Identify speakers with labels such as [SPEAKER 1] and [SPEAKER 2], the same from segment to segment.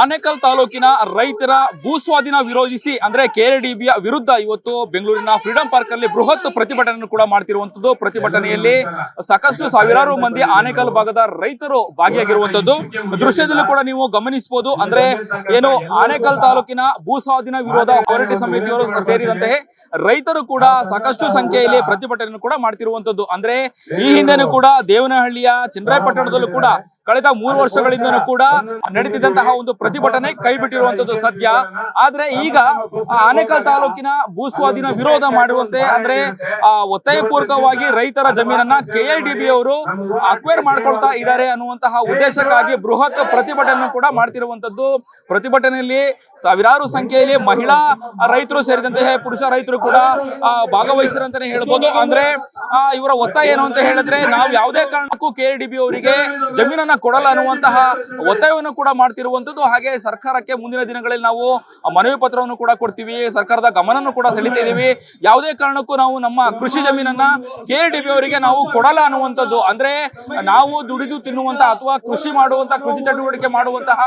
[SPEAKER 1] ಆನೇಕಲ್ ತಾಲೂಕಿನ ರೈತರ ಭೂಸ್ವಾಧೀನ ವಿರೋಧಿಸಿ, ಅಂದ್ರೆ ಕೆಆರ್ಡಿಬಿಯ ವಿರುದ್ಧ ಇವತ್ತು ಬೆಂಗಳೂರಿನ ಫ್ರೀಡಂ ಪಾರ್ಕ್ ಅಲ್ಲಿ ಬೃಹತ್ ಪ್ರತಿಭಟನೆ ಕೂಡ ಮಾಡ್ತಿರುವಂತದ್ದು ಪ್ರತಿಭಟನೆಯಲ್ಲಿ ಸಾಕಷ್ಟು ಸಾವಿರಾರು ಮಂದಿ ಆನೇಕಲ್ ಭಾಗದ ರೈತರು ಭಾಗಿಯಾಗಿರುವಂತದ್ದು ದೃಶ್ಯದಲ್ಲೂ ಕೂಡ ನೀವು ಗಮನಿಸಬಹುದು, ಅಂದ್ರೆ ಏನು ಆನೇಕಲ್ ತಾಲೂಕಿನ ಭೂಸ್ವಾಧೀನ ವಿರೋಧ ಹೋರಾಟ ಸಮಿತಿಯವರು ಸೇರಿದಂತೆ ರೈತರು ಕೂಡ ಸಾಕಷ್ಟು ಸಂಖ್ಯೆಯಲ್ಲಿ ಪ್ರತಿಭಟನೆಯನ್ನು ಕೂಡ ಮಾಡ್ತಿರುವಂತದ್ದು ಅಂದ್ರೆ ಈ ಹಿಂದೆನೂ ಕೂಡ ದೇವನಹಳ್ಳಿಯ ಚಂದ್ರಾಯಪಟ್ಟಣದಲ್ಲೂ ಕೂಡ ಕಳೆದ ಮೂರು ವರ್ಷಗಳಿಂದನೂ ಕೂಡ ನಡೆದಿದ್ದಂತಹ ಒಂದು ಪ್ರತಿಭಟನೆ ಕೈ ಬಿಟ್ಟಿರುವಂತದ್ದು ಸದ್ಯ. ಆದ್ರೆ ಈಗ ಆನೇಕಲ್ ತಾಲೂಕಿನ ಭೂಸ್ವಾಧೀನ ವಿರೋಧ ಮಾಡುವಂತೆ ಅಂದ್ರೆ ಆ ಒತ್ತಾಯಪೂರ್ವಕವಾಗಿ ರೈತರ ಜಮೀನನ್ನ ಕೆಐಡಿಬಿ ಅವರು ಅಕ್ವೈರ್ ಮಾಡ್ಕೊಳ್ತಾ ಇದ್ದಾರೆ ಅನ್ನುವಂತಹ ಉದ್ದೇಶಕ್ಕಾಗಿ ಬೃಹತ್ ಪ್ರತಿಭಟನೆ ಕೂಡ ಮಾಡ್ತಿರುವಂತದ್ದು ಪ್ರತಿಭಟನೆಯಲ್ಲಿ ಸಾವಿರಾರು ಸಂಖ್ಯೆಯಲ್ಲಿ ಮಹಿಳಾ ರೈತರು ಸೇರಿದಂತೆ ಪುರುಷ ರೈತರು ಕೂಡ ಭಾಗವಹಿಸಿರಂತಾನೆ ಹೇಳ್ಬೋದು. ಅಂದ್ರೆ ಇವರ ಒತ್ತಾಯ ಏನು ಅಂತ ಹೇಳಿದ್ರೆ ನಾವು ಯಾವುದೇ ಕಾರಣಕ್ಕೂ ಕೆಐಡಿಬಿ ಅವರಿಗೆ ಜಮೀನನ್ನ ಕೊಡಲ್ಲ ಅನ್ನುವಂತಹ ಒತ್ತಾಯವನ್ನು ಕೂಡ ಮಾಡ್ತಿರುವಂತದ್ದು ಹಾಗೆ ಸರ್ಕಾರಕ್ಕೆ ಮುಂದಿನ ದಿನಗಳಲ್ಲಿ ನಾವು ಮನವಿ ಪತ್ರವನ್ನು ಕೂಡ ಕೊಡ್ತೀವಿ. ಸರ್ಕಾರದ ಗಮನವನ್ನು ಕೂಡ ಸೆಳಿತಾ ಇದೀವಿ. ಯಾವುದೇ ಕಾರಣಕ್ಕೂ ನಾವು ನಮ್ಮ ಕೃಷಿ ಜಮೀನನ್ನ ಕೆಆರ್ಡಿಬಿ ಅವರಿಗೆ ನಾವು ಕೊಡಲ್ಲ ಅನ್ನುವಂಥದ್ದು. ಅಂದ್ರೆ ನಾವು ದುಡಿದು ತಿನ್ನುವಂತಹ ಅಥವಾ ಕೃಷಿ ಮಾಡುವಂತ ಕೃಷಿ ಚಟುವಟಿಕೆ ಮಾಡುವಂತಹ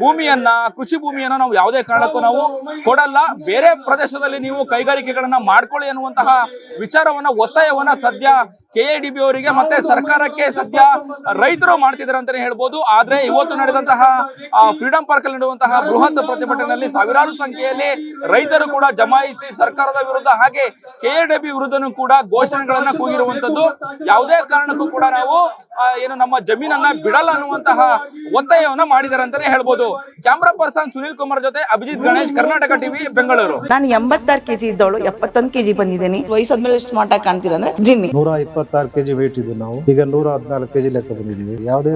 [SPEAKER 1] ಭೂಮಿಯನ್ನ ಕೃಷಿ ಭೂಮಿಯನ್ನ ನಾವು ಯಾವುದೇ ಕಾರಣಕ್ಕೂ ನಾವು ಕೊಡಲ್ಲ. ಬೇರೆ ಪ್ರದೇಶದಲ್ಲಿ ನೀವು ಕೈಗಾರಿಕೆಗಳನ್ನ ಮಾಡ್ಕೊಳ್ಳಿ ಅನ್ನುವಂತಹ ವಿಚಾರವನ್ನ ಒತ್ತಾಯವನ್ನ ಸದ್ಯ ಕೆಎಡಿಬಿ ಅವರಿಗೆ ಮತ್ತೆ ಸರ್ಕಾರಕ್ಕೆ ಸದ್ಯ ರೈತರು ಮಾಡ್ತಿದ್ದಾರೆ ಅಂತಾನೆ ಹೇಳ್ಬೋದು. ಆದ್ರೆ ಇವತ್ತು ನಡೆದಂತಹ ಫ್ರೀಡಂ ಪಾರ್ಕ್ ಅಲ್ಲಿ ನಡೆಯುವಂತಹ ಬೃಹತ್ ಪ್ರತಿಭಟನೆಯಲ್ಲಿ ಸಾವಿರಾರು ಸಂಖ್ಯೆಯಲ್ಲಿ ರೈತರು ಕೂಡ ಜಮಾಯಿಸಿ ಸರ್ಕಾರದ ವಿರುದ್ಧ ಹಾಗೆ ಕೆಎಡಿಬಿ ವಿರುದ್ಧನೂ ಕೂಡ ಘೋಷಣೆಗಳನ್ನ ಕೂಗಿರುವಂತದ್ದು ಯಾವುದೇ ಕಾರಣಕ್ಕೂ ಕೂಡ ನಾವು ಏನು ನಮ್ಮ ಜಮೀನನ್ನ ಬಿಡಲ್ಲ ಅನ್ನುವಂತಹ ಒತ್ತಾಯವನ್ನ ಮಾಡಿದ್ದಾರೆ ಅಂತಾನೆ ಹೇಳ್ಬೋದು. ಕ್ಯಾಮ್ರಾ ಪರ್ಸನ್ ಸುನಿಲ್ ಕುಮಾರ್ ಜೊತೆ ಅಭಿಜಿತ್ ಗಣೇಶ್ ಕರ್ನಾಟಕ ಟಿವಿ ಬೆಂಗಳೂರು.
[SPEAKER 2] ನಾನು ಎಂಬತ್ತಾರು ಕೆಜಿ ಇದ್ದವಳು ಎಪ್ಪತ್ತೊಂದು ಕೆಜಿ ಬಂದಿದ್ದೀನಿ. ವಯಸ್ಸಾದ್ಮೇಲೆ ಎಷ್ಟು ಮಾಟ ಕಾಣ್ತೀರ ಅಂದ್ರೆ ಜಿನ್ನಿ
[SPEAKER 3] ನೂರ ಇಪ್ಪತ್ತಾರು ಕೆಜಿ ವೇಟ್ ಇದ್ದು ನಾವು. ಈಗ ನೂರ ಹದಿನಾಲ್ಕು ಕೆಜಿ ಲೆಕ್ಕ ಬಂದಿದ್ದೀವಿ. ಯಾವುದೇ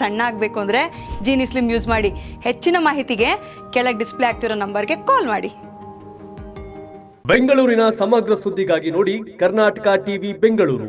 [SPEAKER 4] ಸಣ್ಣ ಆಗಬೇಕು ಅಂದರೆ ಜೀನಿ ಸ್ಲಿಮ್ ಯೂಸ್ ಮಾಡಿ ಹೆಚ್ಚಿನ ಮಾಹಿತಿಗೆ ಕೆಳಗೆ ಡಿಸ್ಪ್ಲೇ ಆಗ್ತಿರೋ ನಂಬರ್ಗೆ ಕಾಲ್ ಮಾಡಿ.
[SPEAKER 5] ಬೆಂಗಳೂರಿನ ಸಮಗ್ರ ಸುದ್ದಿಗಾಗಿ ನೋಡಿ ಕರ್ನಾಟಕ ಟಿವಿ ಬೆಂಗಳೂರು.